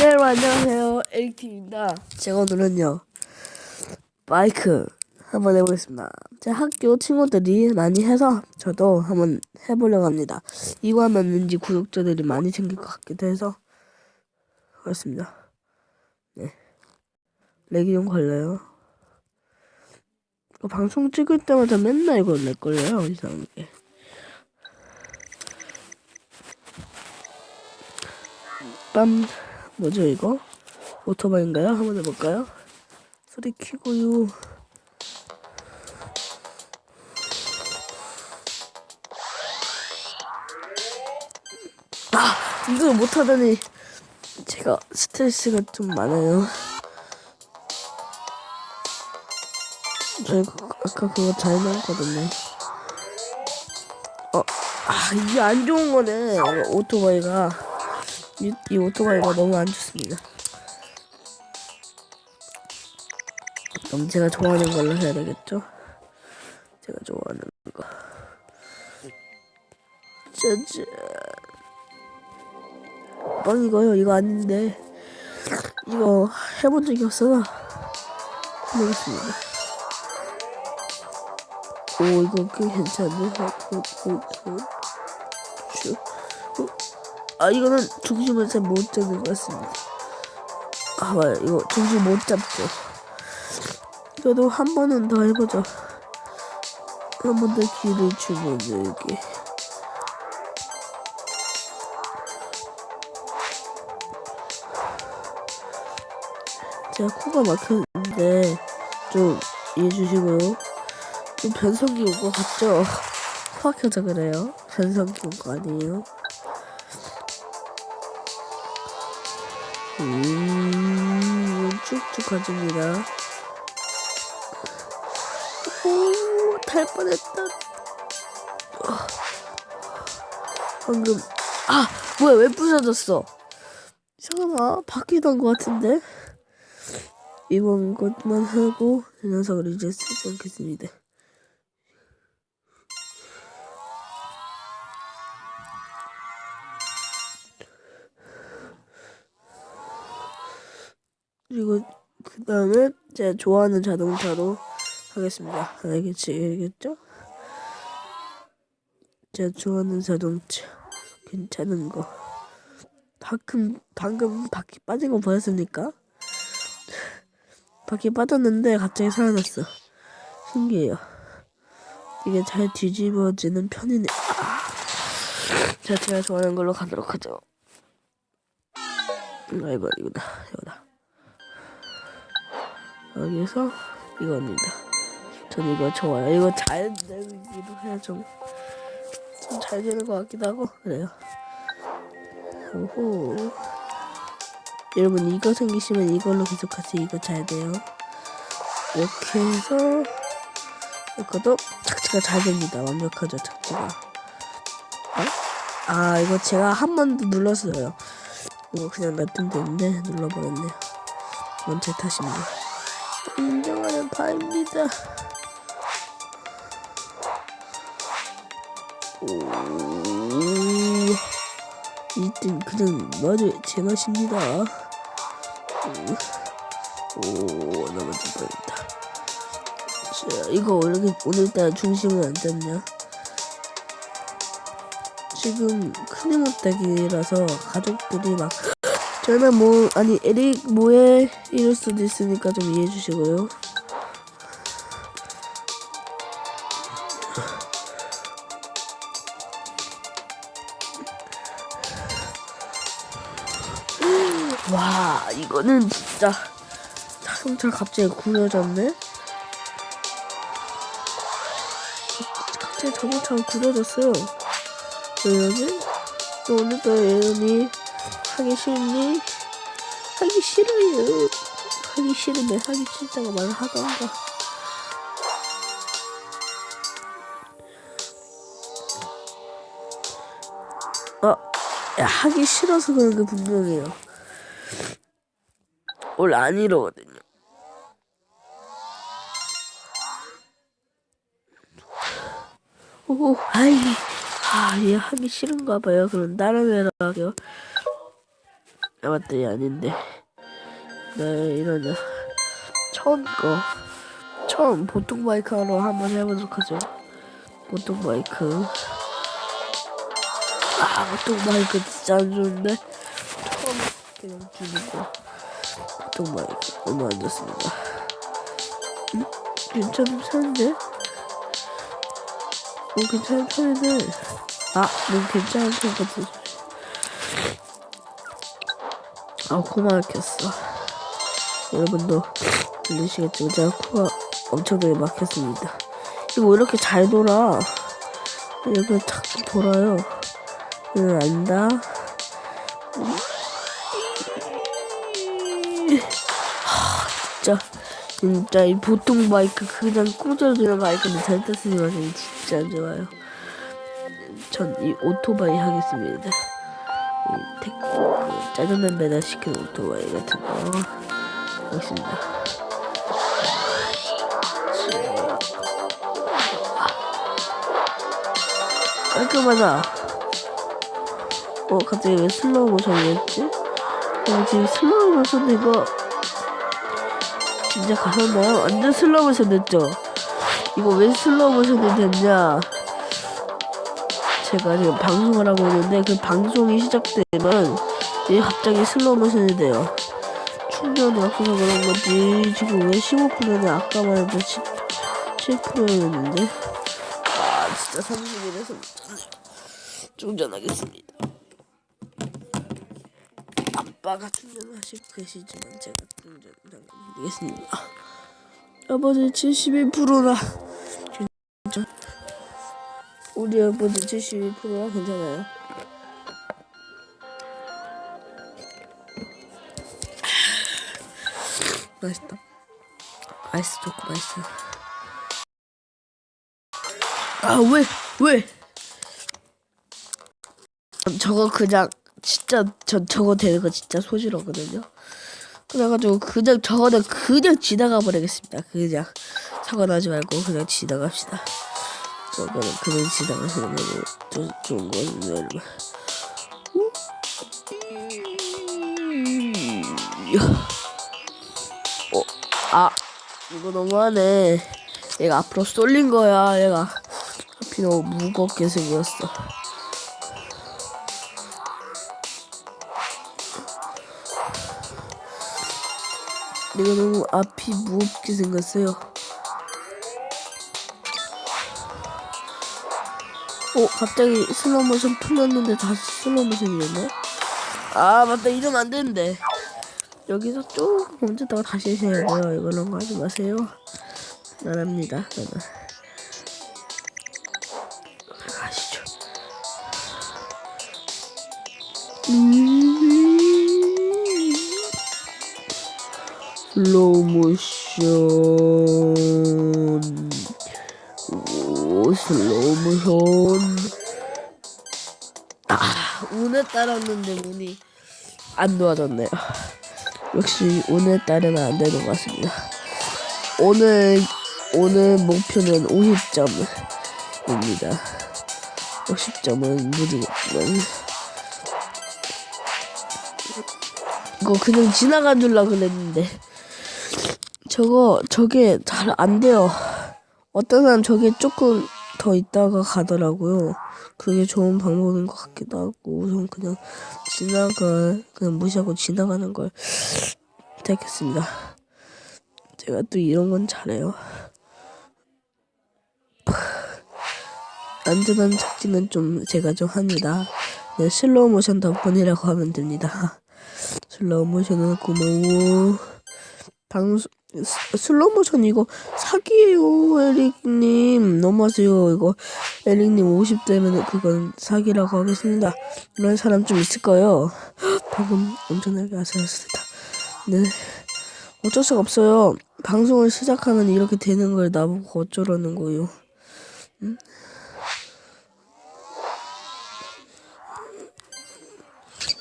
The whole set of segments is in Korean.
네, 안녕하세요. 에이팀입니다. 제가 오늘은요, 마이크 한번 해보겠습니다. 제 학교 친구들이 많이 해서 저도 한번 해보려고 합니다. 이거 하면 왠지 구독자들이 많이 생길 것 같기도 해서 그렇습니다. 네. 렉이 좀 걸려요. 방송 찍을 때마다 맨날 이거 렉 걸려요. 이상하게. 빰. 뭐죠 이거? 오토바이인가요? 한번 해볼까요? 소리 키고요. 아 이걸 못하다니 제가 스트레스가 좀 많아요. 저 아까 그거 잘 나왔거든요. 어, 아 이게 안 좋은 거네. 오토바이가. 이, 이 오토바이가 너무 안 좋습니다. 그럼 제가 좋아하는 걸로 해야 되겠죠? 제가 좋아하는 거. 짜잔. 빵 이거요? 이거 아닌데. 이거 해본 적이 없어서. 모르겠습니다. 오, 이거 꽤 괜찮네. 어, 어, 어, 어. 아 이거는 중심을 잘 못 잡는 것 같습니다. 아 맞아 이거 중심 못 잡죠. 그래도 한 번은 더 해보죠. 한번 더 기회를 주면 이렇게. 제가 코가 막혔는데 좀 이해해 주시고요. 좀 변성기 온 것 같죠? 코 막혀서 그래요. 변성기 온 거 아니에요. 음, 쭉쭉 가집니다. 오, 달 뻔했다. 아, 방금, 아, 뭐야, 왜 부서졌어? 이상하다. 바퀴도 한것 같은데? 이번 것만 하고, 이 녀석을 이제 쓰지 않겠습니다. 그리고 그 다음에 제가 좋아하는 자동차로 하겠습니다. 알겠지? 알겠죠? 제가 좋아하는 자동차 괜찮은 거 방금 방금 바퀴 빠진 거 보였습니까? 바퀴 빠졌는데 갑자기 살아났어. 신기해요. 이게 잘 뒤집어지는 편이네. 아. 자, 제가 좋아하는 걸로 가도록 하죠. 음, 아이고, 이거다, 이거다. 여기서 이겁니다. 전 이거 좋아요. 이거 잘 되기도 해요. 좀, 좀 잘 되는 것 같기도 하고 그래요. 오호. 여러분 이거 생기시면 이걸로 계속 같이 이거 잘 돼요. 이렇게 해서 이것도 착지가 잘 됩니다. 완벽하죠 착지가. 어? 아 이거 제가 한번더 눌렀어요. 이거 그냥 놔두면 되는데 눌러버렸네요. 제 탓입니다. 인정하는 바입니다. 오, 이땐 그냥 맞아요. 제 맛입니다. 오, 넘어질 뻔했다. 자, 이거 왜 이렇게 오늘따라 중심을 안 잡냐? 지금 큰 못되기라서 가족들이 막 저는 뭐 아니 에릭 뭐해 이럴 수도 있으니까 좀 이해해 주시고요. 와 이거는 진짜 자동차 갑자기 구려졌네. 갑자기 자동차가 구려졌어요. 왜 이러지? 또 오늘도 예은이 하기 싫니? 하기 싫어요. 하기 싫으면 하기 싫다고 말을 하던가. 어, 야, 하기 싫어서 그런 게 분명해요. 원래 안 이러거든요. 오, 아이, 아, 얘 하기 싫은가 봐요. 그럼 다른 애로 하게요. 아 맞다 이 아닌데. 네 이러냐 처음 거 처음 보통 마이크로 한번 해보도록 하죠. 보통 마이크. 아 보통 마이크 진짜 안 좋은데? 처음 그냥 거. 보통 마이크 너무 안 좋습니다. 음? 괜찮은 편인데? 어 괜찮은 편인데? 아 너무 괜찮은 편 같은 아 코만 켰어. 여러분도 들리시겠지만 제가 코가 엄청나게 막혔습니다. 이거 왜 이렇게 잘 돌아? 이렇게 자꾸 돌아요. 이거 안다? 하, 진짜. 진짜 이 보통 마이크 그냥 꽂아주는 마이크는 절대 쓰지 마세요. 진짜 안 좋아요. 전 이 오토바이 하겠습니다. 이 택, 그 짜장면 배달시키는 오토바이 같은 거 하겠습니다 깔끔하다 어 갑자기 왜 슬로우 모션이었지? 어 지금 슬로우 모션 이거 진짜 가셨나요? 완전 슬로우 모션 됐죠? 이거 왜 슬로우 모션이 됐냐 제가 지금 방송을 하고 있는데 그 방송이 시작되면 이게 갑자기 슬로우 모션이 돼요. 충전이 없어서 그런 건지 지금 왜 15%냐 아까만 해도 7%였는데. 아 진짜 30일에서 충전하겠습니다. 아빠가 충전하시고 계시지만 제가 충전 잠깐 드리겠습니다. 아버지 71%라 괜찮 우리 아버지 72%라 괜찮아요 맛있다 아이스 좋고 맛있어 아 왜? 왜? 저거 그냥 진짜 저 저거 되는 거 진짜 소질하거든요. 그래가지고 그냥 저거는 그냥 지나가 버리겠습니다. 그냥 사고 나지 말고 그냥 지나갑시다. 저거는 그냥 지나가시는 게좀 좋은 거거든요, 여러분. 어, 아 이거 너무하네. 얘가 앞으로 쏠린 거야, 얘가. 앞이 너무 무겁게 생겼어. 내가 너무 앞이 무겁게 생겼어요. 어, 갑자기 슬로우 모션 풀렸는데 다시 슬로우 모션이었네? 아, 맞다. 이러면 안 되는데. 여기서 쭉 멈췄다가 다시 해야 돼요. 이거는 거 하지 마세요. 나랍니다. 저는. 가시죠. 음. 슬로우 모션 오 슬로우 모션 아 운에 따랐는데 운이 안 도와줬네요 역시 따르면 안 되는 것 같습니다. 오늘 오늘 목표는 50점입니다. 50점은 무리겠지만 이거 그냥 지나가 줄라 그랬는데. 저거 저게 잘 안 돼요. 어떤 사람 저게 조금 더 있다가 가더라고요. 그게 좋은 방법인 것 같기도 하고 우선 그냥 지나가 그냥 무시하고 지나가는 걸 택했습니다. 제가 또 이런 건 잘해요. 안전한 착지는 좀 제가 좀 합니다. 네, 슬로우 모션 덕분이라고 하면 됩니다. 슬로우 모션은 고마워. 방송 슬로우 모션 이거 사기예요, 에릭님. 너무하세요. 이거 에릭님 50대면 그건 사기라고 하겠습니다. 이런 사람 좀 있을 거예요. 방금 엄청나게 아슬아슬했다. 네. 어쩔 수가 없어요. 방송을 시작하면 이렇게 되는 걸 나보고 어쩌라는 거예요. 응?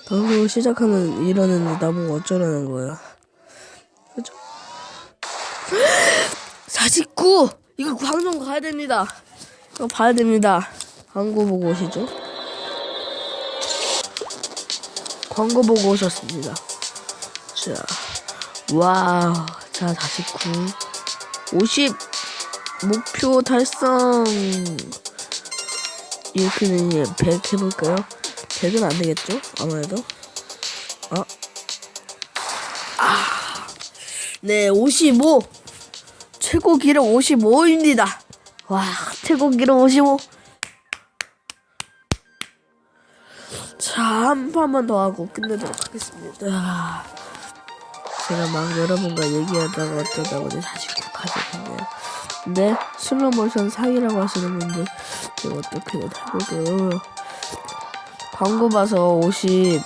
방송을 시작하면 이러는데 나보고 어쩌라는. 그죠? 49! 이거 방송 가야 됩니다. 이거 봐야 됩니다. 광고 보고 오시죠. 광고 보고 오셨습니다. 자, 와우. 자, 49. 50. 목표 달성. 이렇게 되면 100 해볼까요? 100은 안 되겠죠? 아무래도. 아. 아. 네, 55. 최고 기록 55입니다. 와, 최고 기록 55. 자, 한 판만 더 하고 끝내도록 하겠습니다. 제가 막 여러분과 얘기하다가 어쩌다가 이제 49 가져갔네요. 근데 슬로 모션 사기라고 하시는 분들 제가 어떻게든 해볼게요. 광고 봐서 50,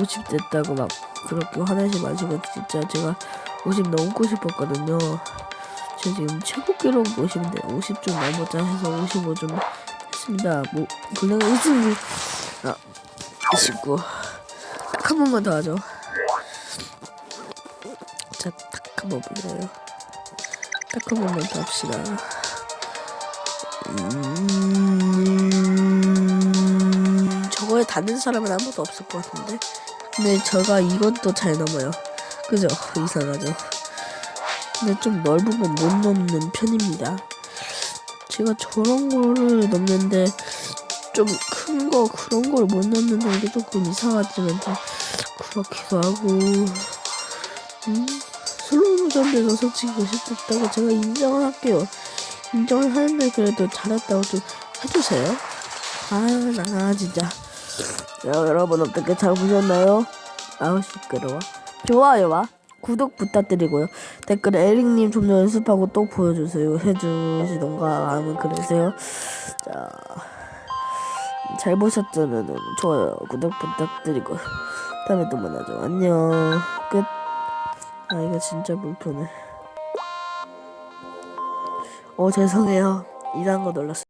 50 됐다고 막 그렇게 화내지 마시고 진짜 제가 50 넘고 싶었거든요. 저 지금 최고 기록 50인데 50좀 넘었자 해서 55좀 했습니다. 뭐 분량이 있습니다. 아, 29. 딱 한 번만 더 하죠. 자, 딱 한 번만 더요. 딱 한 번만 더 합시다. 음, 저거에 닿는 사람은 아무도 없을 것 같은데. 근데 제가 또잘 넘어요. 그죠? 이상하죠? 근데 좀 넓은 건 못 넘는 편입니다. 제가 저런 거를 넘는데 좀 큰 거 그런 걸못 넣는 게 조금 이상하지만 좀 그렇기도 하고 음 슬로우 전에서 솔직히 50됐다고 제가 인정을 할게요 인정을 하는데 그래도 잘했다고 좀 해주세요 아 나 진짜 자, 여러분 어떻게 잘 보셨나요? 아우 시끄러워 좋아요와 구독 부탁드리고요 댓글에 에릭님 좀 더 연습하고 또 보여주세요 해주시던가 아니면 그러세요 자 잘 보셨다면 좋아요, 구독 부탁드리고 다음에 또 만나죠. 안녕. 끝. 아 이거 진짜 불편해. 어 죄송해요. 이상한 거 놀랐어요.